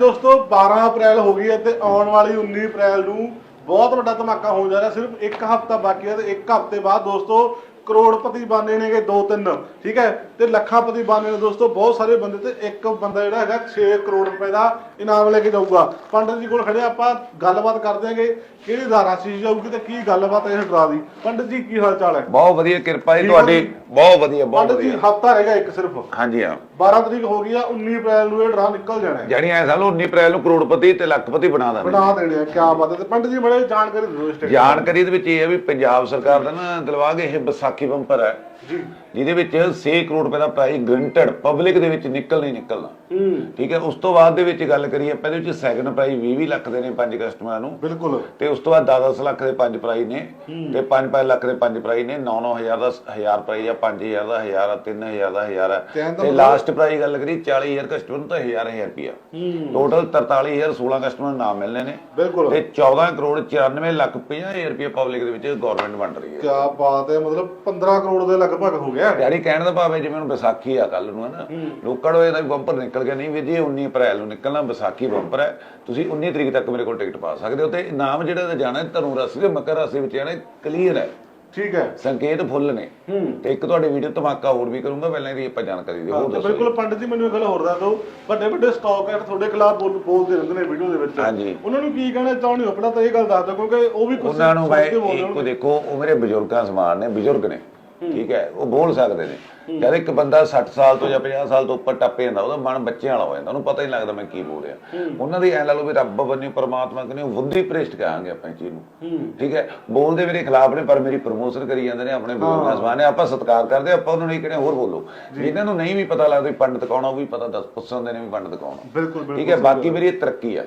ਦੋਸਤੋ 12 ਅਪ੍ਰੈਲ ਹੋ ਗਈ ਹੈ ਤੇ ਆਉਣ ਵਾਲੀ 19 ਅਪ੍ਰੈਲ ਨੂੰ ਬਹੁਤ ਵੱਡਾ ਧਮਾਕਾ ਹੋਣ ਜਾ ਰਿਹਾ। ਸਿਰਫ ਇੱਕ ਹਫ਼ਤਾ ਬਾਕੀ ਹੈ ਤੇ ਇੱਕ ਹਫ਼ਤੇ ਬਾਅਦ ਦੋਸਤੋ ਕਰੋੜਪਤੀ ਬਾਨੇ ਨੇਗੇ ਦੋ ਤਿੰਨ ਠੀਕ ਹੈ? ਤੇ ਲੱਖਾਂਪਤੀ ਬਾਨੇ ਨੇ ਦੋਸਤੋ ਬਹੁਤ ਸਾਰੇ ਬੰਦੇ ਤੇ ਇੱਕ ਬੰਦਾ ਜਿਹੜਾ ਹੈਗਾ 6 ਕਰੋੜ ਰੁਪਏ ਦਾ ਇਨਾਮ ਲੈ ਕੇ ਜਾਊਗਾ। ਪੰਡਤ ਜੀ ਕੋਲ ਖੜੇ ਆਪਾਂ ਗੱਲਬਾਤ ਕਰਦੇ ਹਾਂਗੇ ਕਿਹੜੀ ਦਾ ਰਾਸ਼ੀ ਜਾਊਗੀ ਤੇ ਕੀ ਗੱਲਬਾਤ ਹੈ ਇਸ ਡਰਾ ਦੀ? ਪੰਡਤ ਜੀ ਕੀ ਹਾਲ ਚਾਲ ਹੈ? ਬਹੁਤ ਵਧੀਆ ਕਿਰਪਾ ਜੀ ਤੁਹਾਡੀ? ਬਹੁਤ ਵਧੀਆ ਬਹੁਤ ਪੰਡਤ ਜੀ ਵਧੀਆ। ਹਫ਼ਤਾ ਰਹਿ ਗਿਆ ਇੱਕ ਸਿਰਫ। ਹਾਂਜੀ ਹਾਂ। 12 ਤਰੀਕ ਹੋ ਗਈ ਆ 19 ਅਪ੍ਰੈਲ ਨੂੰ ਇਹ ਡਰਾ ਨਿਕਲ ਜਾਣਾ ਹੈ। ਜਾਨੀ ਐ ਸਾਲ 19 ਅਪ੍ਰੈਲ ਨੂੰ ਕਰੋੜਪਤੀ ਤੇ ਲੱਖਪਤੀ ਬਣਾ ਦਾਂਗੇ ਬਣਾ ਦੇਣੇ ਆ ਕੀ ਬਾਤ ਹੈ। ਤੇ ਪੰਡਤ ਜੀ ਬੜੇ ਜਾਣਕਾਰੀ ਦਿਓ ਇਸ ਤੇ। ਜਾਣਕਾਰੀ ਦੇ ਵਿੱਚ ਇਹ ਹੈ ਵੀ ਪੰਜਾਬ ਸਰਕਾਰ ਦਾ ਨਾ ਦਿਲਵਾਗ ਇਹ ਵਿਸਾਖੀ ਬੰਪਰ ਹੈ। ਜਿਹਦੇ ਵਿੱਚ 6 ਕਰੋੜ ਰੁਪਏ ਦਾ ਪ੍ਰਾਈਜ਼ ਗਰੰਟਡ ਪਬਲਿਕ ਦੇ ਵਿੱਚ ਨਿਕਲ ਨਹੀਂ ਨਿਕਲਣਾ। ਠੀਕ ਹੈ ਉਸ ਤੋਂ ਬਾਅਦ ਦੇ ਵਿੱਚ ਗੱਲ ਕਰੀਏ ਇਹਦੇ ਵਿੱਚ ਸੈਕਿੰਡ ਪ੍ਰਾਈਜ਼ 20 20 ਲੱਖ ਦੇ ਨੇ ਪੰਜ ਕਸਟਮਰਾਂ ਨੂੰ। ਬਿਲਕੁਲ। ਤੇ ਉਸ ਤੋਂ ਬਾਅਦ 10 ਲੱਖ ਦੇ ਪੰਜ ਪ੍ਰਾਈਜ਼ ਨੇ। ਤੇ 5-5 ਲੱਖ ਦੇ ਪੰਜ ਪ੍ਰਾਈਜ਼ ਨੇ 9-9000 ਦਾ 1000 ਪ੍ਰਾਈਜ਼ ਆ 5000 ਦਾ 1000 ਆ 3000 ਦਾ 1000 ਆ। ਤੇ ਲਾਸਟ ਪ੍ਰਾਈਜ਼ ਗੱਲ ਕਰੀ 40000 ਕਸਟਮਰ ਨੂੰ ਤਾਂ 1000 1000 ਰੁਪਿਆ ਟੋਟਲ 43000 16 ਕਸਟਮਰ ਨੂੰ ਨਾਮ ਮਿਲਨੇ ਨੇ। ਬਿਲਕੁਲ। ਤੇ 14 ਕਰੋੜ 94 ਲੱਖ 50000 ਰੁਪਏ ਪਬਲਿਕ ਦੇ ਵਿੱਚ ਗਵਰਨਮੈਂਟ ਵੰਡ ਰਹੀ ਹੈ। ਕੀ ਬਾਤ ਹੈ ਮਤਲਬ 15 ਕਰੋੜ ਦੇ ਲਗਭਗ ਹੋ ਗਿਆ। ਯਾਰੀ ਕਹਿਣ ਦਾ ਭਾਵੇਂ ਜਿਵੇਂ ਹੁਣ ਵਿਸਾਖੀ ਆ ਕੱਲ ਨੂੰ ਹੈ ਨਾ। ਲੋਕਾਂ ਨੂੰ ਇਹਦਾ ਬੰਪਰ ਨਿਕਲ ਗਿਆ ਨਹੀਂ ਵੀ ਜੀ 19 ਅਪ੍ਰੈਲ ਨੂੰ ਨਿਕਲਣਾ ਵਿਸਾਖੀ ਬੰਪਰ ਹੈ। ਤੁਸੀਂ 19 ਤਰੀਕ ਤੱਕ ਮੇਰੇ ਕੋਲ ਟਿਕਟ ਪਾ ਸਕਦੇ ਹੋ। ਤੇ ਨਾਮ ਜਿਹੜਾ ਇਹਦਾ ਜਾਣਾ ਧਨੂ ਰਾਸ਼ੀ ਤੇ ਮਕਰ ਰਾਸ਼ੀ ਵਿੱਚ ਜਾਣਾ ਕਲੀਅਰ ਹੈ। ਠੀਕ ਹੈ। ਸੰਕੇਤ ਫੁੱਲ ਨੇ। ਤੇ ਇੱਕ ਤੁਹਾਡੀ ਵੀਡੀਓ ਧਮਾਕਾ ਹੋਰ ਵੀ ਕਰੂੰਗਾ ਪਹਿਲਾਂ ਇਹਦੀ ਆਪਾਂ ਜਾਣਕਾਰੀ ਦਿਓ। ਹੋਰ ਤੇ ਦੱਸੋ ਬਿਲਕੁਲ ਪੰਡਤ ਜੀ ਮੈਨੂੰ ਇਹ ਗੱਲ ਹੋਰ ਦੱਸ ਦਿਓ। ਵੱਡੇ ਵੱਡੇ ਸਟਾਕ ਹੈ ਤੁਹਾਡੇ ਖਿਲਾਫ ਬੋਲ ਬੋਲਦੇ ਰਹਿੰਦੇ ਨੇ ਵੀਡੀਓ ਦੇ ਵਿੱਚ। ਹਾਂਜੀ। ਉਹਨਾਂ ਨੂੰ ਕੀ ਕਹਿਣਾ ਚਾਹੁੰਦੇ ਹੋ? ਪਹਿਲਾਂ ਤਾਂ ਇਹ ਗੱਲ ਦੱਸ ਦਿਓ ਕਿਉਂਕਿ ਉਹ ਵੀ ਕੁਝ ਉਹਨਾਂ ਨੂੰ ਬੋਲਦੇ ਇੱਕ। ਦੇਖੋ ਉਹ ਮੇਰੇ ਬਜ਼ੁਰਗਾਂ ਸਮਾਨ ਨੇ ਬਜ਼ੁਰਗ ਨੇ। ਠੀਕ ਹੈ ਉਹ ਬੋਲ ਸਕਦੇ ਨੇ। ਜਦ ਇੱਕ ਬੰਦਾ 60 ਸਾਲ ਤੋਂ ਜਾਂ 50 ਸਾਲ ਤੋਂ ਉੱਪਰ ਟੱਪ ਜਾਂਦਾ ਉਹਦਾ ਮਨ ਬੱਚਿਆਂ ਵਾਲਾ ਹੋ ਜਾਂਦਾ ਉਹਨੂੰ ਪਤਾ ਹੀ ਨਹੀਂ ਲੱਗਦਾ ਮੈਂ ਕੀ ਬੋਲ ਰਿਹਾ। ਉਹਨਾਂ ਦੀ ਐ ਲਾ ਲਓ ਵੀ ਰੱਬ ਬੰਨੀ ਪਰਮਾਤਮਾ ਕਹਿੰਦੇ ਬੁੱਧੀ ਪ੍ਰੇਸ਼ਟ ਕਹਾਂਗੇ ਆਪਾਂ ਚੀਜ਼ ਨੂੰ। ਠੀਕ ਹੈ ਬੋਲਦੇ ਮੇਰੇ ਖਿਲਾਫ ਨੇ ਪਰ ਮੇਰੀ ਪ੍ਰਮੋਸ਼ਨ ਕਰੀ ਜਾਂਦੇ ਨੇ ਆਪਣੇ ਬਜ਼ੁਰਗਾਂ ਸਮਾਨ ਨੇ ਆਪਾਂ ਸਤਿਕਾਰ ਕਰਦੇ ਆਪਾਂ ਉਹਨਾਂ ਨੂੰ ਇਹ ਕਹਿੰਦੇ ਹੋਰ ਬੋਲੋ। ਜਿਨ੍ਹਾਂ ਨੂੰ ਨਹੀਂ ਵੀ ਪਤਾ ਲੱਗਦਾ ਪੰਡਤ ਕੌਣ ਆ ਉਹ ਵੀ ਪਤਾ ਦੱਸ ਪੁੱਛਦੇ ਨੇ ਵੀ ਪੰਡਤ ਕੌਣ ਆ। ਬਿਲਕੁਲ ਬਿਲਕੁਲ ਠੀਕ ਹੈ ਬਾਕੀ ਮੇਰੀ ਤਰੱਕੀ ਆ।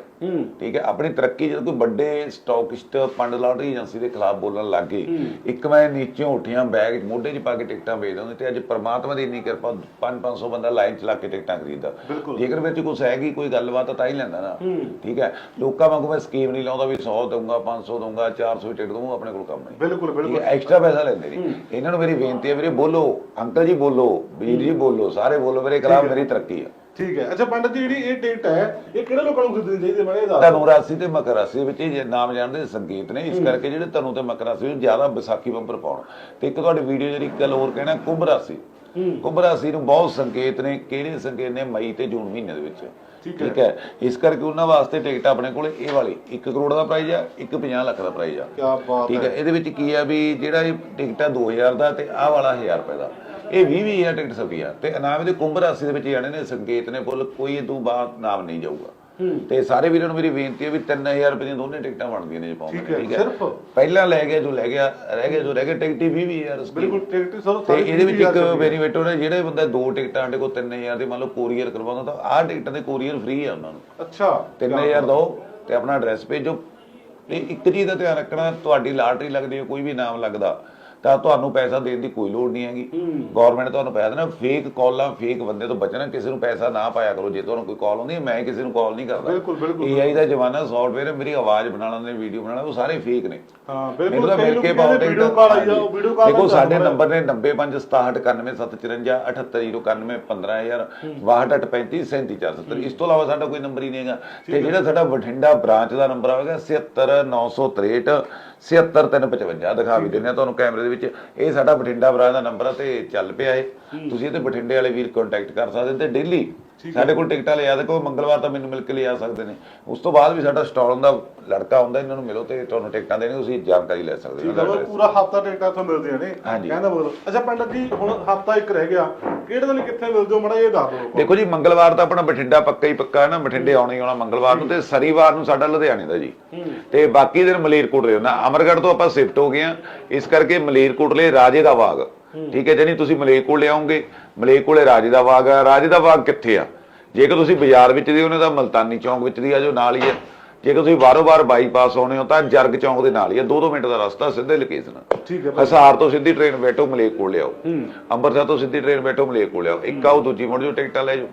ਠੀਕ ਹੈ ਆਪਣੀ ਤਰੱਕੀ ਜਦੋਂ ਕੋਈ ਵੱਡੇ ਸਟਾਕਿਸਟ ਪੰਡ ਲਾਟਰੀ ਏਜੰਸੀ ਦੇ ਖਿਲਾਫ ਬੋਲਣ ਲੱਗ ਗਏ ਇੱਕ ਮੈਂ ਨੀਚੋਂ ਉੱਠਿਆ ਬੈਗ ਮੋਢੇ 'ਚ ਪਾ ਕੇ ਟਿਕਟਾਂ ਵੇਚਦਾ ਹੁੰਦਾ ਤੇ ਅੱਜ ਪ੍ਰਮਾਤਮਾ ਦੀ ਇੰਨੀ ਕਿਰਪਾ 5-500 ਬੰਦਾ ਲਾਈਨ 'ਚ ਲਾ ਕੇ ਟਿਕਟਾਂ ਖਰੀਦਦਾ। ਜੇਕਰ ਵਿੱਚ ਕੁਛ ਹੈਗੀ ਕੋਈ ਗੱਲਬਾਤ ਤਾਂ ਹੀ ਲੈਂਦਾ ਨਾ। ਠੀਕ ਹੈ? ਲੋਕਾਂ ਵਾਂਗੂ ਮੈਂ ਸਕੀਮ ਨਹੀਂ ਲਾਉਂਦਾ ਵੀ 100 ਦਊਂਗਾ 500 ਦਊਂਗਾ 400 ਦੀ ਟਿਕਟ ਦਊਂਗਾ ਆਪਣੇ ਕੋਲ ਕੰਮ ਨਹੀਂ। ਬਿਲਕੁਲ ਬਿਲਕੁਲ। ਐਕਸਟਰਾ ਪੈਸਾ ਲੈਂਦੇ ਨੇ ਇਹਨਾਂ ਨੂੰ ਮੇਰੀ ਬੇਨਤੀ ਹੈ ਵੀਰੇ ਬੋਲੋ। ਅੰਕਲ ਜੀ ਬੋਲੋ ਵੀਰ ਜੀ ਬੋਲੋ ਸਾਰੇ ਬੋਲੋ ਮੇਰੇ ਖਿਲਾਫ ਮੇਰੀ ਤਰੱਕੀ ਹੈ ਠੀਕ ਹੈ। ਅੱਛਾ ਪੰਡਤ ਜੀ ਜਿਹੜੀ ਇਹ ਟਿਕਟ ਹੈ ਇਹ ਕਿਹੜੇ ਲੋਕਾਂ ਨੂੰ ਖਰੀਦਣੀ ਚਾਹੀਦੀ ਹੈ? ਮੈਂ ਇਹ ਦੱਸ ਧਨੂ ਰਾਸ਼ੀ ਤੇ ਮਕਰ ਰਾਸ਼ੀ ਵਿੱਚ ਇਹ ਜੇ ਨਾਮ ਜਾਣਦੇ ਸੰਕੇਤ ਨੇ। ਇਸ ਕਰਕੇ ਜਿਹੜੇ ਧਨੂ ਤੇ ਮਕਰ ਰਾਸ਼ੀ ਵਿੱਚ ਜ਼ਿਆਦਾ ਵਿਸਾਖੀ ਬੰਪਰ ਪਾਉਣ। ਤੇ ਇੱਕ ਤੁਹਾਡੀ ਵੀਡੀਓ ਜਿਹੜੀ ਗੱਲ ਹੋਰ ਕਹਿਣਾ ਕੁੰਭ ਰਾਸ਼ੀ। ਕੁੰਭ ਰਾਸ਼ੀ ਨੂੰ ਬਹੁਤ ਸੰਕੇਤ ਨੇ। ਕਿਹੜੇ ਸੰਕੇਤ ਨੇ? ਮਈ ਤੇ ਜੂਨ ਮਹੀਨੇ ਦੇ ਵਿੱਚ। ਠੀਕ ਹੈ। ਇਸ ਕਰਕੇ ਉਹਨਾਂ ਵਾਸਤੇ ਟਿਕਟ ਆਪਣੇ ਕੋਲ ਇਹ ਵਾਲੀ। 1 ਕਰੋੜ ਦਾ ਪ੍ਰਾਈਜ਼ ਆ ਇੱਕ 50 ਲੱਖ ਦਾ ਪ੍ਰਾਈਜ਼ ਆ। ਕੀ ਬਾਤ ਠੀਕ ਹੈ। ਹੈ। ਇਹਦੇ ਵਿੱਚ ਕੀ ਆ ਵੀ ਜਿਹੜਾ ਇਹ ਟਿਕਟ ਆ 2000 ਦਾ ਤੇ ਆਹ ਵਾਲਾ 1000 ਰੁਪਏ ਦਾ। ਇਹ 20 20000 ਟਿਕਟ ਸਭੀ ਆ। ਤੇ ਇਨਾਮ ਇਹਦੇ ਕੁੰਭ ਰਾਸ਼ੀ ਦੇ ਵਿੱਚ ਜਾਣੇ ਨੇ ਸੰਕੇਤ ਨੇ ਫੁੱਲ ਕੋਈ ਇਹ ਤੋਂ ਬਾਅਦ ਨਾਮ ਨਹੀਂ ਜਾਊਗਾ। ਤੇ ਸਾਰੇ ਵੀਰਾਂ ਨੂੰ ਮੇਰੀ ਬੇਨਤੀ ਹੈ ਵੀ 3000 ਰੁਪਏ ਦੀਆਂ ਦੋਨੇ ਟਿਕਟਾਂ ਬਣਦੀਆਂ ਨੇ ਜੇ ਪਾਉਂਦੇ ਠੀਕ ਨੇ ਹੈ, ਠੀਕ ਹੈ? ਸਿਰਫ? ਪਹਿਲਾਂ ਲੈ ਗਿਆ ਜੋ ਲੈ ਗਿਆ ਰਹਿ ਗਿਆ ਜੋ ਰਹਿ ਗਿਆ ਟਿਕਟ ਹੀ 20000 ਸਕੀਮ ਬਿਲਕੁਲ ਟਿਕਟ ਸਰ ਤੇ ਇਹਦੇ ਵਿੱਚ ਇੱਕ ਬੈਨੀਫਿਟ ਹੋਣਾ ਜਿਹੜੇ ਬੰਦਾ ਦੋ ਟਿਕਟਾਂ ਸਾਡੇ ਕੋਲ 3000 ਦੇ ਮੰਨ ਲਓ ਕੋਰੀਅਰ ਕਰਵਾਉਂਦਾ ਤਾਂ ਆਹ ਟਿਕਟਾਂ ਦੇ ਕੋਰੀਅਰ ਫ੍ਰੀ ਆ ਉਹਨਾਂ ਨੂੰ। ਅੱਛਾ। 3000 ਦੋ ਤੇ ਆਪਣਾ ਐਡਰੈਸ ਭੇਜੋ। ਇੱਕ ਚੀਜ਼ ਦਾ ਧਿਆਨ ਰੱਖਣਾ ਤੁਹਾਡੀ ਲਾਟਰੀ ਲੱਗਦੀ ਹੈ ਕੋਈ ਵੀ ਨਾਮ ਲੱਗਦਾ। ਤਾਂ ਤੁਹਾਨੂੰ ਪੈਸਾ ਦੇਣ ਦੀ ਕੋਈ ਲੋੜ ਨਹੀਂ ਹੈਗੀ। ਗਵਰਨਮੈਂਟ ਤੁਹਾਨੂੰ ਪੈਸਾ ਦੇਣਾ ਫੇਕ ਕਾਲਾਂ ਫੇਕ ਬੰਦੇ ਤੋਂ ਬਚਣਾ ਕਿਸੇ ਨੂੰ ਪੈਸਾ ਨਾ ਪਾਇਆ ਕਰੋ। ਜੇ ਤੁਹਾਨੂੰ ਕੋਈ ਕਾਲ ਆਉਂਦੀ ਹੈ ਮੈਂ ਕਿਸੇ ਨੂੰ ਕਾਲ ਨਹੀਂ ਕਰਦਾ। ਬਿਲਕੁਲ ਬਿਲਕੁਲ AI ਦਾ ਜ਼ਮਾਨਾ ਸੌਫਟਵੇਅਰ ਮੇਰੀ ਆਵਾਜ਼ ਬਣਾਉਣਾ ਨੇ ਵੀਡੀਓ ਬਣਾਉਣਾ ਉਹ ਸਾਰੇ ਫੇਕ ਨੇ। ਹਾਂ ਬਿਲਕੁਲ ਮਿਲ ਕੇ ਪਾਉਂਦੇ ਵੀਡੀਓ ਕਾਲ ਆਈ ਆ ਵੀਡੀਓ ਕਾਲ ਦੇਖੋ ਸਾਡੇ ਨੰਬਰ ਨੇ 9557591554 ਇਸ ਤੋਂ ਇਲਾਵਾ ਸਾਡਾ ਕੋਈ ਨੰਬਰ ਹੀ ਨਹੀਂ ਹੈਗਾ। ਤੇ ਜਿਹੜਾ ਸਾਡਾ ਬਠਿੰਡਾ ਬ੍ਰਾਂਚ ਦਾ ਨੰਬਰ ਆਵੇਗਾ 76963 77355 ਦਿਖਾ ਵੀ ਦਿੰਦੇ ਆ ਤੁਹਾਨੂੰ ਕੈਮਰੇ ਦੇ ਵਿੱਚ। ਇਹ ਸਾਡਾ ਬਠਿੰਡਾ ਬ੍ਰਾਂਚ ਦਾ ਨੰਬਰ ਆ ਤੇ ਚੱਲ ਪਿਆ ਇਹ। ਤੁਸੀਂ ਇਹਦੇ ਬਠਿੰਡੇ ਵਾਲੇ ਵੀਰ ਕੰਟੈਕਟ ਕਰ ਸਕਦੇ ਤੇ ਡੇਲੀ ਸਾਡੇ ਕੋਲ ਟਿਕਟਾਂ ਲਿਆ ਦੇਖੋ ਮੰਗਲਵਾਰ ਤਾਂ ਮੈਨੂੰ ਮਿਲ ਕੇ ਲਿਆ ਸਕਦੇ ਨੇ। ਉਸ ਤੋਂ ਬਾਅਦ ਵੀ ਸਾਡਾ ਸਟਾਲ ਹੁੰਦਾ ਲੜਕਾ ਹੁੰਦਾ ਇਹਨਾਂ ਨੂੰ ਮਿਲੋ ਤੇ ਤੁਹਾਨੂੰ ਟਿਕਟਾਂ ਦੇਣੀ ਤੁਸੀਂ ਜਾਣਕਾਰੀ ਲੈ ਸਕਦੇ ਹੋ। ਹੈ ਉਹ ਪੂਰਾ ਹਫਤਾ ਟਿਕਟਾਂ ਤੋਂ ਮਿਲਦੀਆਂ ਨੇ। ਕਹਿੰਦਾ ਮਤਲਬ ਅੱਛਾ ਪੰਡਤ ਜੀ ਹੁਣ ਹਫਤਾ ਇੱਕ ਰਹਿ ਗਿਆ ਕਿਹੜੇ ਦਿਨ ਕਿੱਥੇ ਮਿਲ ਜਾਓ ਮੜਾ ਇਹ ਦੱਸ ਦਿਓ ਦੇਖੋ ਜੀ ਮੰਗਲਵਾਰ ਤਾਂ ਆਪਣਾ ਬਠਿੰਡਾ ਪੱਕਾ ਹੀ ਪੱਕਾ ਹੈ ਨਾ ਬਠਿੰਡੇ ਆਉਣਾ ਹੀ ਆਉਣਾ ਮੰਗਲਵਾਰ ਨੂੰ ਤੇ ਸਰੀਵਾਰ ਨੂੰ ਸਾਡਾ ਲੁਧਿਆਣੇ ਦਾ ਜੀ। ਤੇ ਬਾਕੀ ਦਿਨ ਮਲੇਰਕੋਟਲੇ ਨਾ ਅਮਰਗੜ੍ਹ ਤੋਂ ਆਪਾਂ ਸ਼ਿਫਟ ਹੋ ਗਏ ਆ ਇਸ ਕਰਕੇ ਮਲੇਰਕੋਟਲੇ ਰਾਜੇ ਦਾ ਬਾਗ। ਠੀਕ ਹੈ ਜਾਨੀ ਤੁਸੀਂ ਮਲੇਰਕੋਟਲੇ ਆਉਂਗੇ ਮਲੇਰਕੋਟਲੇ ਰਾਜੇ ਦਾ ਬਾਗ ਆ। ਰਾਜੇ ਦਾ ਬਾਗ ਕਿੱਥੇ ਆ? ਜੇਕਰ ਤੁਸੀਂ ਬਾਜ਼ਾਰ ਵਿੱਚ ਦੀ ਉਹਨੇ ਤਾਂ ਮਲਤਾਨੀ ਚੌਂਕ ਵਿੱਚ ਦੀ ਆ ਜੋ ਨਾਲ ਹੀ ਹੈ ਜੇਕਰ ਤੁਸੀਂ ਬਾਰੋ ਬਾਰ ਬਾਈਪਾਸ ਆਉਣੇ ਹੋ ਤਾਂ ਜਰਗ ਚੌਂਕ ਦੇ ਨਾਲ ਹੀ ਹੈ 2-2 ਮਿੰਟ ਦਾ ਰਸਤਾ ਸਿੱਧੇ ਲੋਕੇਸ਼ਨ ਠੀਕ ਹੈ ਹਸਾਰ ਤੋਂ ਸਿੱਧੀ ਟ੍ਰੇਨ ਬੈਠੋ ਮਲੇਰਕੋਟਲੇ ਆਓ ਅੰਮ੍ਰਿਤਸਰ ਤੋਂ ਸਿੱਧੀ ਟ੍ਰੇਨ ਬੈਠੋ ਮਲੇਰਕੋਟਲੇ ਆਓ ਇੱਕ ਆਓ ਦੂਜੀ ਮੁੜ ਜੋ ਟਿਕਟਾਂ ਲੈ ਜਾਓ।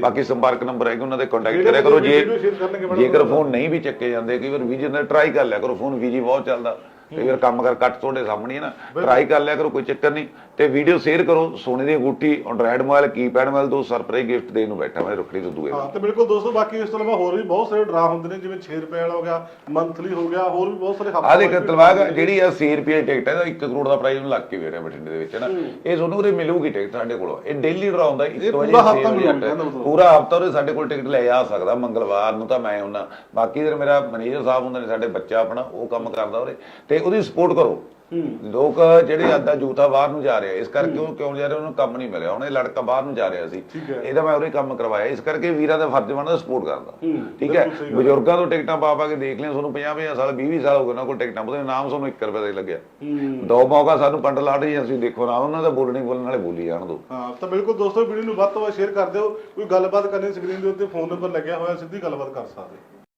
ਬਾਕੀ ਸੰਪਰਕ ਨੰਬਰ ਹੈਗੇ ਉਹਨਾਂ ਦੇ ਕੰਟੈਕਟ ਕਰਿਆ ਕਰੋ। ਜੇ ਜੇਕਰ ਫੋਨ ਨਹੀਂ ਵੀ ਚੱਕੇ ਜਾਂਦੇ ਕਈ ਵਾਰ ਵੀਜੀ ਨਾਲ ਟਰਾਈ ਕਰ ਲਿਆ ਕਰੋ ਫੋਨ ਵੀਜੀ ਬਹੁਤ ਚੱਲਦਾ। ਕਈ ਵਾਰ ਕੰਮ ਕਰ ਕੱਟ ਤੁਹਾਡੇ ਸਾਹਮਣੇ ਹੈ ਨਾ ਟਰਾਈ ਕਰ ਲਿਆ ਕਰੋ ਕੋਈ ਚੱਕਰ ਨਹੀਂ। ਤੇ ਵੀਡੀਓ ਸ਼ੇਅਰ ਕਰੋ ਸੋਨੇ ਦੀ ਅੰਗੂਠੀ ਐਂਡਰਾਇਡ ਮੋਬਾਈਲ ਕੀਪੈਡ ਮੋਬਾਈਲ ਤੋਂ ਸਰਪ੍ਰਾਈਜ਼ ਗਿਫਟ ਦੇਣ ਨੂੰ ਬੈਠਾ ਮੈਂ ਰੁਕੜੀ ਤੋਂ ਦੂਏ ਹਾਂ ਤੇ ਬਿਲਕੁਲ ਦੋਸਤੋ ਬਾਕੀ ਇਸ ਤੋਂ ਇਲਾਵਾ ਹੋਰ ਵੀ ਬਹੁਤ ਸਾਰੇ ਡਰਾ ਹੁੰਦੇ ਨੇ ਜਿਵੇਂ 6 ਰੁਪਏ ਵਾਲਾ ਹੋ ਗਿਆ ਮੰਥਲੀ ਹੋ ਗਿਆ ਹੋਰ ਵੀ ਬਹੁਤ ਸਾਰੇ ਹਫ਼ਤਾ ਆ ਦੇਖ ਤਲਵਾਗ ਜਿਹੜੀ ਆ 100 ਰੁਪਏ ਟਿਕਟ ਹੈ ਇਹਦਾ 1 ਕਰੋੜ ਦਾ ਪ੍ਰਾਈਸ ਨੂੰ ਲੱਗ ਕੇ ਵੇ ਰਿਹਾ ਬਠਿੰਡੇ ਦੇ ਵਿੱਚ ਹੈ ਨਾ। ਇਹ ਤੁਹਾਨੂੰ ਉਰੇ ਮਿਲੂਗੀ ਟਿਕਟ ਸਾਡੇ ਕੋਲ। ਇਹ ਡੇਲੀ ਡਰਾ ਹੁੰਦਾ 1 ਵਜੇ ਪੂਰਾ 6 ਹਫ਼ਤਾ ਉਰੇ ਸਾਡੇ ਕੋਲ ਟਿਕਟ ਲੈ ਆ ਸਕਦਾ ਮੰਗਲਵਾਰ ਨੂੰ ਤਾਂ ਮੈਂ ਉਹਨਾਂ ਬਾਕੀ ਦਿਨ ਮੇਰਾ ਮੈਨੇਜਰ ਸਾਹਿਬ ਹੁੰਦੇ ਨੇ ਸਾਡੇ ਬੱਚਾ ਆਪਣਾ ਉਹ ਕੰਮ ਕਰਦਾ ਉਰੇ। ਤੇ ਉਹਦੀ ਸਪੋਰਟ ਕਰੋ। ਲੋਕ ਜਿਹੜੇ ਅੱਧਾ ਜੂਤਾ ਬਾਹਰ ਨੂੰ ਜਾ ਰਿਹਾ ਇਸ ਕਰਕੇ ਉਹ ਕਿਉਂ ਜਾ ਰਿਹਾ ਉਹਨੂੰ ਕੰਮ ਨਹੀਂ ਮਿਲਿਆ। ਇਹ ਲੜਕਾ ਬਾਹਰ ਨੂੰ ਜਾ ਰਿਹਾ ਸੀ। ਇਹਦਾ ਮੈਂ ਉਰੇ ਕੰਮ ਕਰਵਾਇਆ। ਇਸ ਕਰਕੇ ਵੀਰਾਂ ਦਾ ਫਰਜ਼ ਬਣਦਾ ਸਪੋਰਟ ਕਰਦਾ ਠੀਕ ਹੈ। ਬਜ਼ੁਰਗਾਂ ਤੋਂ ਟਿਕਟਾਂ ਪਾ ਪਾ ਕੇ ਦੇਖ ਲਿਆ ਤੁਹਾਨੂੰ 50 50 ਸਾਲ 20 20 ਸਾਲ ਹੋ ਗਏ ਉਹਨਾਂ ਕੋਲ ਟਿਕਟਾਂ ਪਤਾ ਨਾਮ ਤੁਹਾਨੂੰ 1 ਰੁਪਏ ਦਾ ਹੀ ਲੱਗਿਆ। ਦੋ ਮੌਕਾ ਸਾਨੂੰ ਪੰਡ ਲਾਟ ਜੀ ਅਸੀਂ ਦੇਖੋ ਨਾ ਉਹਨਾਂ ਦਾ ਬੋਲਣੀ ਬੋਲਣ ਵਾਲੇ ਬੋਲੀ ਜਾਣ ਦੋ। ਹਾਂ ਤਾਂ ਬਿਲਕੁਲ ਦੋਸਤੋ ਵੀਡੀਓ ਨੂੰ ਵੱਧ ਤੋਂ ਵੱਧ ਸ਼ੇਅਰ ਕਰ ਦਿਓ ਕੋਈ ਗੱਲਬਾਤ ਕਰਨੀ ਸਕਰੀਨ ਦੇ ਉੱਤੇ ਫੋਨ ਨੰਬਰ ਲੱਗਿਆ ਹੋਇਆ ਸਿੱਧੀ ਗੱਲਬਾਤ ਕਰ ਸਕਦੇ